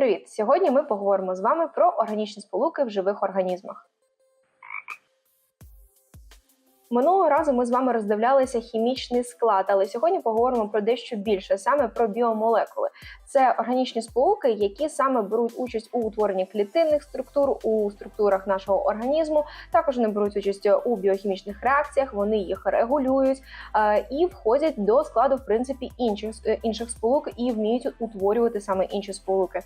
Привіт! Сьогодні ми поговоримо з вами про органічні сполуки в живих організмах. Минулого разу ми з вами роздивлялися хімічний склад, але сьогодні поговоримо про дещо більше, саме про біомолекули. Це органічні сполуки, які саме беруть участь у утворенні клітинних структур у структурах нашого організму. Також вони беруть участь у біохімічних реакціях, вони їх регулюють е, і входять до складу в принципі інших е, інших сполук і вміють утворювати саме інші сполуки.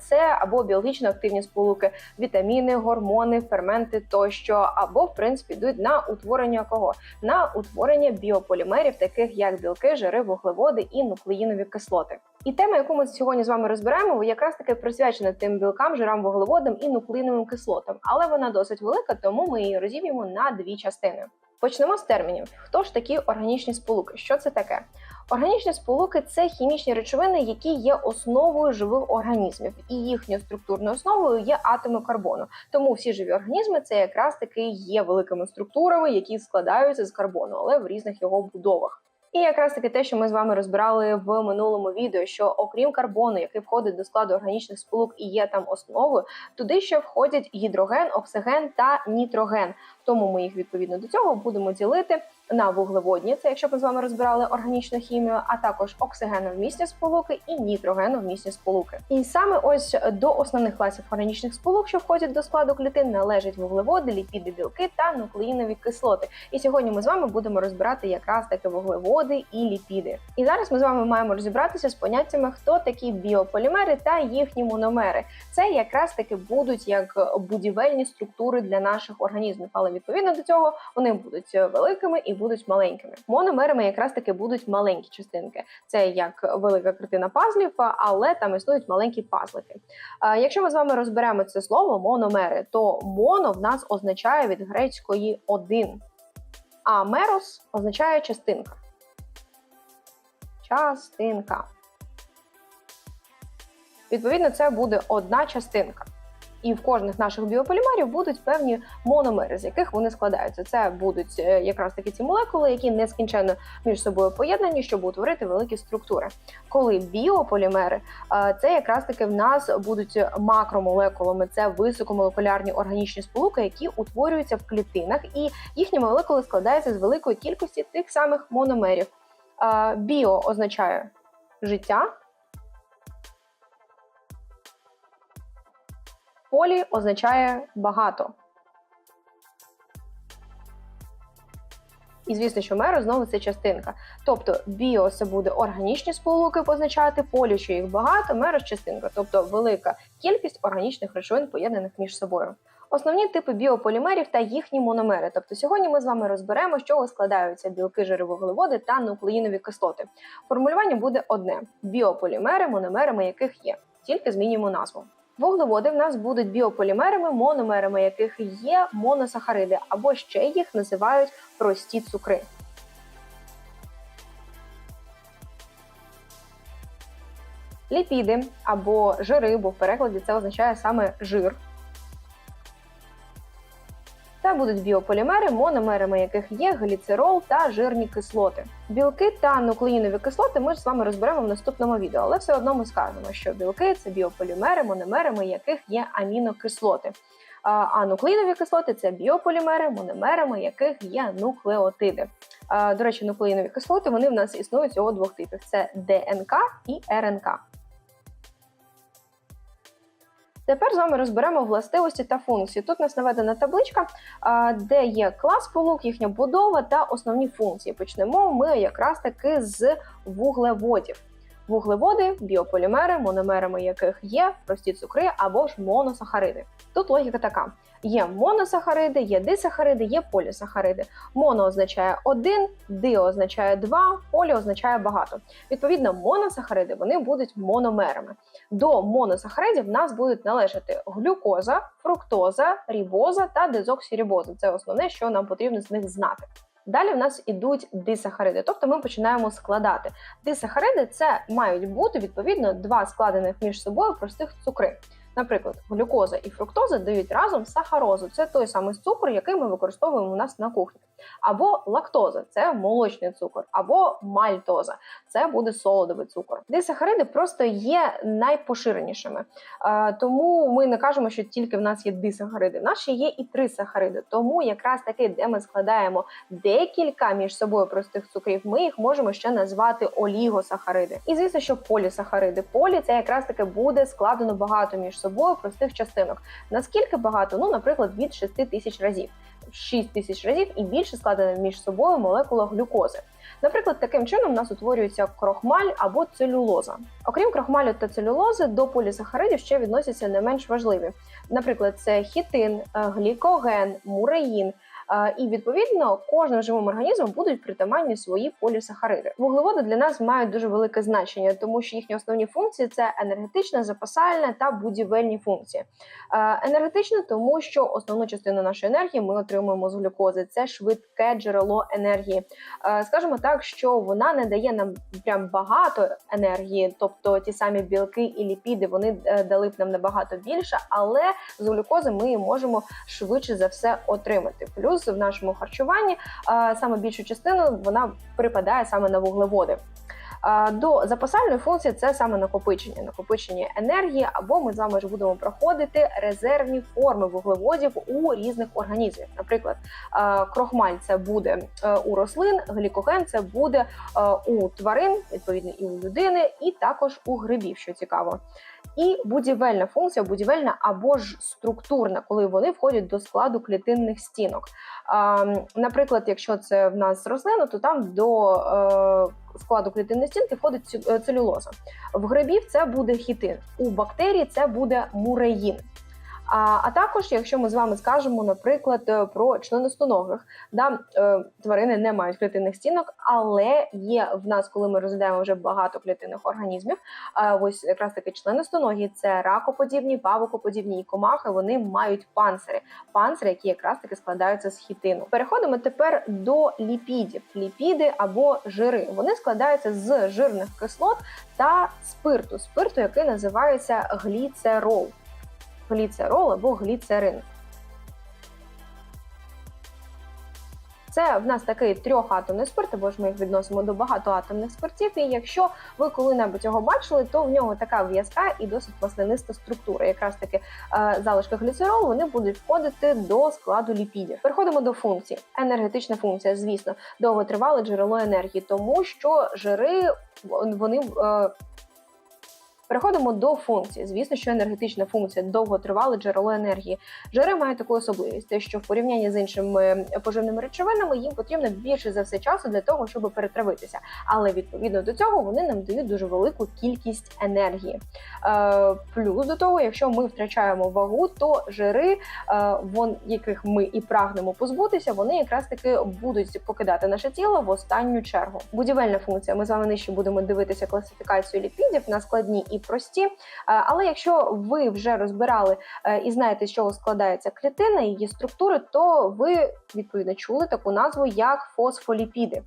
Це або біологічно активні сполуки, вітаміни, гормони, ферменти тощо, або в принципі йдуть на утворення кого? На утворення біополімерів, таких як білки, жири, вуглеводи і нуклеїнові кислоти. І тема, яку ми сьогодні з вами розбираємо, якраз таки присвячена тим білкам, жирам, вуглеводам і нуклеїновим кислотам, але вона досить велика, тому ми її розіб'ємо на дві частини. Почнемо з термінів. Хто ж такі органічні сполуки? Що це таке? Органічні сполуки це хімічні речовини, які є основою живих організмів, і їхньою структурною основою є атоми карбону. Тому всі живі організми це якраз таки є великими структурами, які складаються з карбону, але в різних його будовах. І якраз таки те, що ми з вами розбирали в минулому відео, що окрім карбону, який входить до складу органічних сполук і є там основою, туди ще входять гідроген, оксиген та нітроген. Тому ми їх відповідно до цього будемо ділити на вуглеводні, це якщо ми з вами розбирали органічну хімію, а також оксигеновмісні сполуки і нітроgeновмісні сполуки. І саме ось до основних класів органічних сполук, що входять до складу клітин, належать вуглеводи, ліпіди, білки та нуклеїнові кислоти. І сьогодні ми з вами будемо розбирати якраз таки вуглеводи і ліпіди. І зараз ми з вами маємо розібратися з поняттями, хто такі біополімери та їхні мономери. Це якраз таки будуть як будівельні структури для наших організмів, але відповідно до цього вони будуть великими і будуть маленькими. Мономерами якраз таки будуть маленькі частинки. Це як велика картина пазлів, але там існують маленькі пазлики. Якщо ми з вами розберемо це слово мономери, то моно в нас означає від грецької один, а мерос означає частинка. Частинка. Відповідно, це буде одна частинка. І в кожних наших біополімерів будуть певні мономери, з яких вони складаються. Це будуть е, якраз таки ці молекули, які нескінченно між собою поєднані, щоб утворити великі структури. Коли біополімери, е, це якраз таки в нас будуть макромолекулами, це високомолекулярні органічні сполуки, які утворюються в клітинах, і їхні молекули складаються з великої кількості тих самих мономерів. Е, Біо означає життя. Полі означає багато. І звісно, що меро знову це частинка. Тобто біо це буде органічні сполуки позначати, полі, що їх багато, меро частинка, тобто велика кількість органічних речовин, поєднаних між собою. Основні типи біополімерів та їхні мономери. Тобто сьогодні ми з вами розберемо, з чого складаються білки, жири, вуглеводи та нуклеїнові кислоти. Формулювання буде одне: біополімери, мономерами яких є, тільки змінюємо назву. Вуглеводи в нас будуть біополімерами, мономерами яких є моносахариди, або ще їх називають прості цукри. Ліпіди або жири, бо в перекладі це означає саме жир. Це будуть біополімери, мономерами яких є гліцерол та жирні кислоти. Білки та нуклеїнові кислоти ми ж з вами розберемо в наступному відео, але все одно ми скажемо, що білки це біополімери, мономерами яких є амінокислоти. А нуклеїнові кислоти це біополімери, мономерами яких є нуклеотиди. До речі, нуклеїнові кислоти вони в нас існують цього двох типів: це ДНК і РНК. Тепер з вами розберемо властивості та функції. Тут нас наведена табличка, де є клас полук, їхня будова та основні функції. Почнемо ми якраз таки з вуглеводів. Вуглеводи, біополімери, мономерами яких є прості цукри або ж моносахариди. Тут логіка така: є моносахариди, є дисахариди, є полісахариди. Моно означає один, ди означає два, полі означає багато. Відповідно, моносахариди вони будуть мономерами. До моносахаридів нас будуть належати глюкоза, фруктоза, рібоза та дезоксирібоза. Це основне, що нам потрібно з них знати. Далі в нас ідуть дисахариди, тобто ми починаємо складати. Дисахариди це мають бути відповідно два складених між собою простих цукри. Наприклад, глюкоза і фруктоза дають разом сахарозу. Це той самий цукор, який ми використовуємо у нас на кухні. Або лактоза це молочний цукор, або мальтоза це буде солодовий цукор. Дисахариди просто є найпоширенішими, е, тому ми не кажемо, що тільки в нас є дисахариди. В нас ще є і трисахариди. Тому якраз таки, де ми складаємо декілька між собою простих цукрів, ми їх можемо ще назвати олігосахариди. І звісно, що полісахариди. Полі це якраз таки буде складено багато між собою простих частинок. Наскільки багато? Ну, наприклад, від 6 тисяч разів. 6 тисяч разів і більше складена між собою молекула глюкози. Наприклад, таким чином у нас утворюється крохмаль або целюлоза. Окрім крохмалю та целюлози, до полісахаридів ще відносяться не менш важливі. Наприклад, це хітин, е, глікоген, муреїн. І відповідно кожним живим організмом будуть притаманні свої полісахариди. Вуглеводи для нас мають дуже велике значення, тому що їхні основні функції це енергетична, запасальна та будівельні функції. Енергетична, тому що основну частину нашої енергії ми отримуємо з глюкози. Це швидке джерело енергії. Скажімо так, що вона не дає нам прям багато енергії, тобто ті самі білки і ліпіди вони е, дали б нам набагато більше, але з глюкози ми можемо швидше за все отримати. Плюс в нашому харчуванні саме більшу частину вона припадає саме на вуглеводи. До запасальної функції це саме накопичення, накопичення енергії, або ми з вами ж будемо проходити резервні форми вуглеводів у різних організмів. Наприклад, крохмаль це буде е, у рослин, глікоген це буде е, у тварин, відповідно, і у людини, і також у грибів, що цікаво. І будівельна функція, будівельна або ж структурна, коли вони входять до складу клітинних стінок. Наприклад, якщо це в нас рослина, то там до е, складу клітинної стінки входить е, целюлоза. В грибів це буде хітин, у бактерій це буде муреїн. А, а також, якщо ми з вами скажемо, наприклад, е, про членистоногих, да, е, тварини не мають клітинних стінок, але є в нас, коли ми розглядаємо вже багато клітинних організмів, а ось якраз таки членистоногі це ракоподібні, павукоподібні і комахи. Вони мають панцири, панцири, які якраз таки складаються з хітину. Переходимо тепер до ліпідів. Ліпіди або жири. Вони складаються з жирних кислот та спирту, спирту, який називається гліцерол. Гліцерол або гліцерин. Це в нас такий трьохатомний спирт, або ж ми їх відносимо до багатоатомних спиртів. І якщо ви коли-небудь його бачили, то в нього така в'язка і досить масляниста структура. Якраз таки е, залишки гліцеролу вони будуть входити до складу ліпідів. Переходимо до функцій. Енергетична функція, звісно, довготривале джерело енергії, тому що жири вони. Е, Переходимо до функції. Звісно, що енергетична функція довготривале джерело енергії. Жири мають таку особливість, те, що в порівнянні з іншими поживними речовинами їм потрібно більше за все часу для того, щоб перетравитися. Але відповідно до цього вони нам дають дуже велику кількість енергії. Е, плюс до того, якщо ми втрачаємо вагу, то жири, е, вон яких ми і прагнемо позбутися, вони якраз таки будуть покидати наше тіло в останню чергу. Будівельна функція. Ми з вами нижче будемо дивитися класифікацію ліпідів на складні і прості. Е, Але якщо ви вже розбирали е, і знаєте, з чого складається клітина, її структури, то ви відповідно чули таку назву як фосфоліпіди.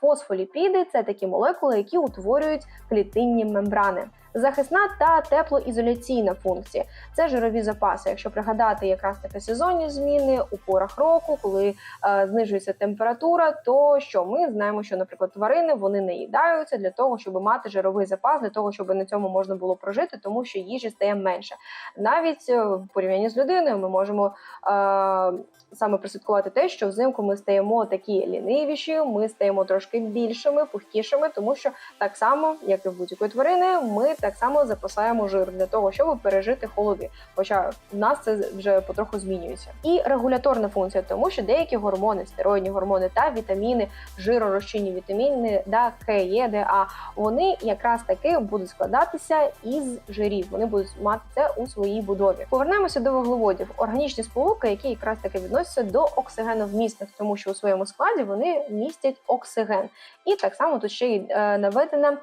Фосфоліпіди це такі молекули, які утворюють клітинні мембрани. Захисна та теплоізоляційна функція це жирові запаси. Якщо пригадати якраз таке сезонні зміни у порах року, коли е, знижується температура, то що ми знаємо, що, наприклад, тварини вони не їдаються для того, щоб мати жировий запас, для того, щоб на цьому можна було прожити, тому що їжі стає менше. Навіть е, в порівнянні з людиною ми можемо е, саме прослідкувати те, що взимку ми стаємо такі лінивіші, ми стаємо трошки більшими, пухкішими, тому що так само, як і в будь-якої тварини, ми так само запасаємо жир для того, щоб пережити холоди. Хоча в нас це вже потроху змінюється. І регуляторна функція, тому що деякі гормони, стероїдні гормони та вітаміни, жиророзчинні вітаміни, да, К, Е, Д, А, вони якраз таки будуть складатися із жирів. Вони будуть мати це у своїй будові. Повернемося до вуглеводів. Органічні сполуки, які якраз таки відносяться до оксигеновмісних, тому що у своєму складі вони містять оксиген. І так само тут ще й е, наведена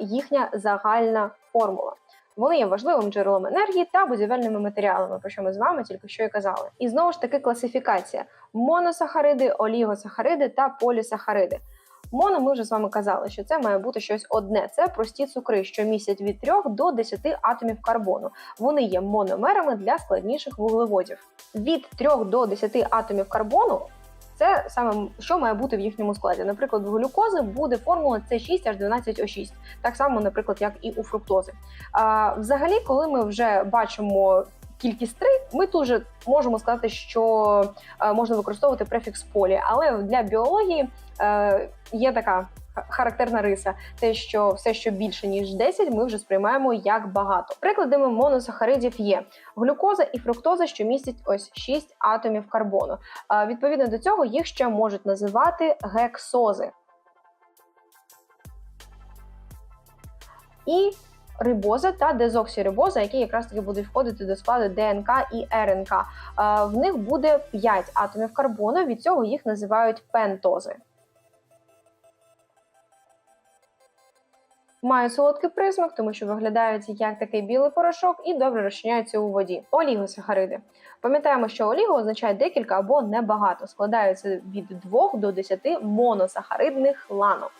їхня загальна формула. Вони є важливим джерелом енергії та будівельними матеріалами, про що ми з вами тільки що і казали. І знову ж таки класифікація: моносахариди, олігосахариди та полісахариди. Моно, ми вже з вами казали, що це має бути щось одне. Це прості цукри, що містять від 3 до 10 атомів карбону. Вони є мономерами для складніших вуглеводів. Від 3 до 10 атомів карбону Це саме що має бути в їхньому складі. Наприклад, в глюкози буде формула це 6 h 12 o 6 так само, наприклад, як і у фруктози. А, Взагалі, коли ми вже бачимо кількість 3, ми тут же можемо сказати, що е, можна використовувати префікс полі, але для біології е, є така характерна риса, те, що все, що більше ніж 10, ми вже сприймаємо як багато. Прикладами моносахаридів є глюкоза і фруктоза, що містять ось 6 атомів карбону. Відповідно до цього їх ще можуть називати гексози. І рибоза та дезоксирибоза, які якраз таки будуть входити до складу ДНК і РНК. В них буде 5 атомів карбону, від цього їх називають пентози. Мають солодкий присмак, тому що виглядають як такий білий порошок і добре розчиняються у воді. Олігосахариди. Пам'ятаємо, що оліго означає декілька або небагато, складаються від 2 до 10 моносахаридних ланок.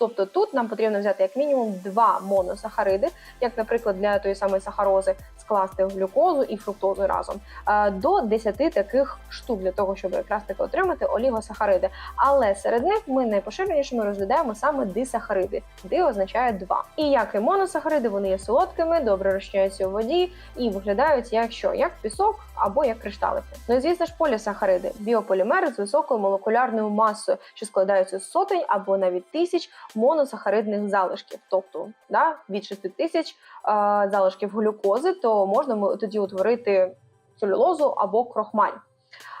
Тобто тут нам потрібно взяти як мінімум два моносахариди, як, наприклад, для тої самої сахарози скласти глюкозу і фруктозу разом, е, до 10 таких штук для того, щоб якраз таки отримати олігосахариди. Але серед них ми найпоширенішими розглядаємо саме дисахариди. Ди означає два. І як і моносахариди, вони є солодкими, добре розчиняються у воді і виглядають як що, як пісок або як кришталики. Ну і звісно ж полісахариди біополімери з високою молекулярною масою, що складаються з сотень або навіть тисяч моносахаридних залишків, тобто да, від 6 тисяч е, залишків глюкози, то можна тоді утворити целюлозу або крохмаль.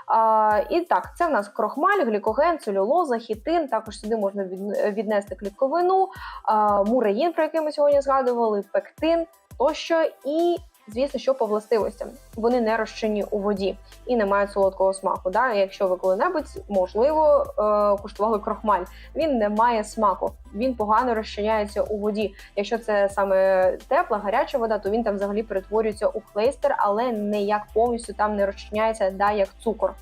А, і так, це в нас крохмаль, глікоген, целюлоза, хітин. Також сюди можна віднести клітковину, а, муреїн, про який ми сьогодні згадували, пектин тощо. І, звісно, що по властивостям вони не розчинні у воді і не мають солодкого смаку. Да? Якщо ви коли-небудь, можливо, е, куштували крохмаль, він не має смаку, він погано розчиняється у воді. Якщо це саме тепла, гаряча вода, то він там взагалі перетворюється у клейстер, але не як повністю там не розчиняється, да, як цукор.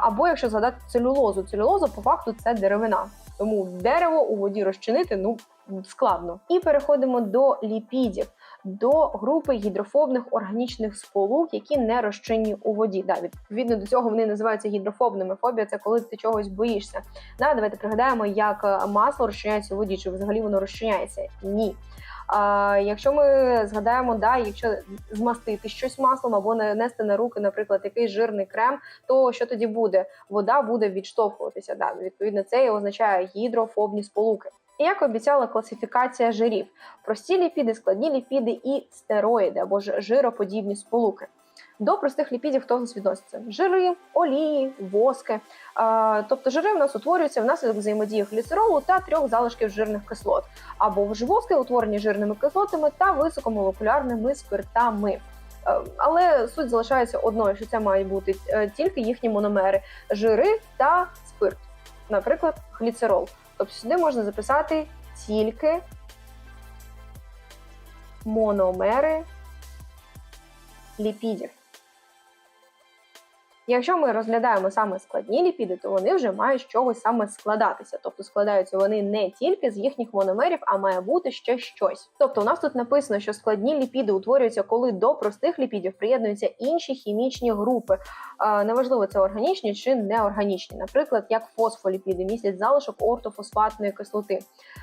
Або якщо згадати целюлозу, целюлоза по факту це деревина. Тому дерево у воді розчинити ну складно. І переходимо до ліпідів, до групи гідрофобних органічних сполук, які не розчинні у воді. Да, відповідно до цього вони називаються гідрофобними. Фобія це коли ти чогось боїшся. Да, давайте пригадаємо, як е, масло розчиняється у воді, чи взагалі воно розчиняється? Ні. А, якщо ми згадаємо, да, якщо змастити щось маслом або нанести на руки, наприклад, якийсь жирний крем, то що тоді буде? Вода буде відштовхуватися. Да, відповідно, це і означає гідрофобні сполуки. І як обіцяла класифікація жирів: прості ліпіди, складні ліпіди і стероїди або ж жироподібні сполуки. До простих ліпідів хто з нас відноситься? Жири, олії, воски. А, тобто жири в нас утворюються внаслідок взаємодії гліцеролу та трьох залишків жирних кислот, або ж воски утворені жирними кислотами та високомолекулярними спиртами. Е, Але суть залишається одною, що це мають бути е, тільки їхні мономери жири та спирт, наприклад, гліцерол. Тобто сюди можна записати тільки мономери ліпідів. Якщо ми розглядаємо саме складні ліпіди, то вони вже мають з чогось саме складатися. Тобто складаються вони не тільки з їхніх мономерів, а має бути ще щось. Тобто, у нас тут написано, що складні ліпіди утворюються, коли до простих ліпідів приєднуються інші хімічні групи. Е, Неважливо, це органічні чи неорганічні, наприклад, як фосфоліпіди містять залишок ортофосфатної кислоти,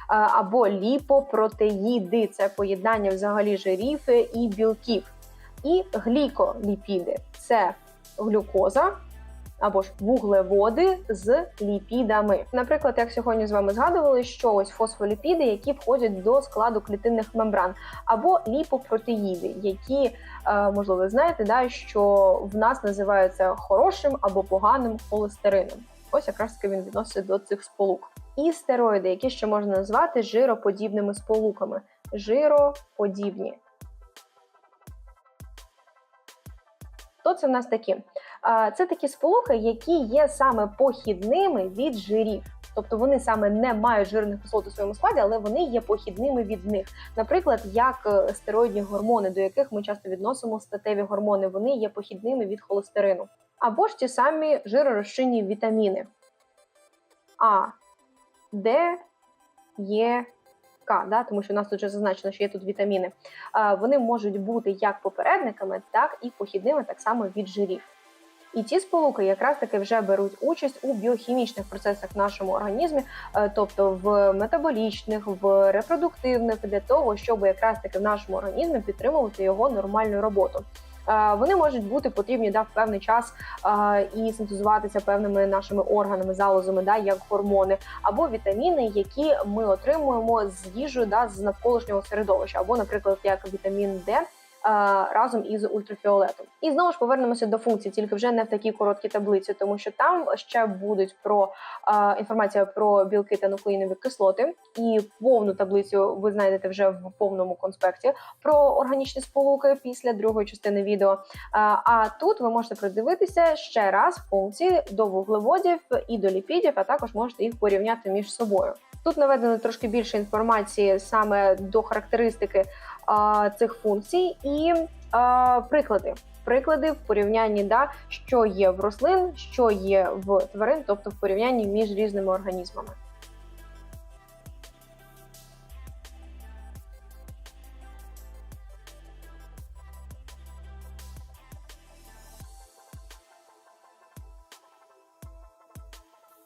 Е, або ліпопротеїди це поєднання взагалі жирів і білків, і гліколіпіди це глюкоза або ж вуглеводи з ліпідами. Наприклад, як сьогодні з вами згадували, що ось фосфоліпіди, які входять до складу клітинних мембран, або ліпопротеїди, які, е, можливо, знаєте, да, що в нас називаються хорошим або поганим холестерином. Ось якраз таки він відноситься до цих сполук. І стероїди, які ще можна назвати жироподібними сполуками. Жироподібні. Хто це в нас такі? Це такі сполуки, які є саме похідними від жирів. Тобто вони саме не мають жирних кислот у своєму складі, але вони є похідними від них. Наприклад, як е, стероїдні гормони, до яких ми часто відносимо статеві гормони, вони є похідними від холестерину. Або ж ті самі жиророзчинні вітаміни А, Д, Е, К, да? тому що у нас тут вже зазначено, що є тут вітаміни. Вони можуть бути як попередниками, так і похідними, так само від жирів. І ці сполуки якраз таки вже беруть участь у біохімічних процесах в нашому організмі, е, тобто в метаболічних, в репродуктивних, для того, щоб якраз таки в нашому організмі підтримувати його нормальну роботу. Е, Вони можуть бути потрібні да, в певний час е, і синтезуватися певними нашими органами, залозами, да, як гормони, або вітаміни, які ми отримуємо з їжею да, з навколишнього середовища, або, наприклад, як вітамін Д. е, Разом із ультрафіолетом, і знову ж повернемося до функцій, тільки вже не в такій короткій таблиці, тому що там ще будуть про е, інформація про білки та нуклеїнові кислоти, і повну таблицю ви знайдете вже в повному конспекті про органічні сполуки після другої частини відео. Е, А тут ви можете придивитися ще раз функції до вуглеводів і до ліпідів, а також можете їх порівняти між собою. Тут наведено трошки більше інформації саме до характеристики цих функцій і приклади. Приклади в порівнянні, да, що є в рослин, що є в тварин, тобто в порівнянні між різними організмами.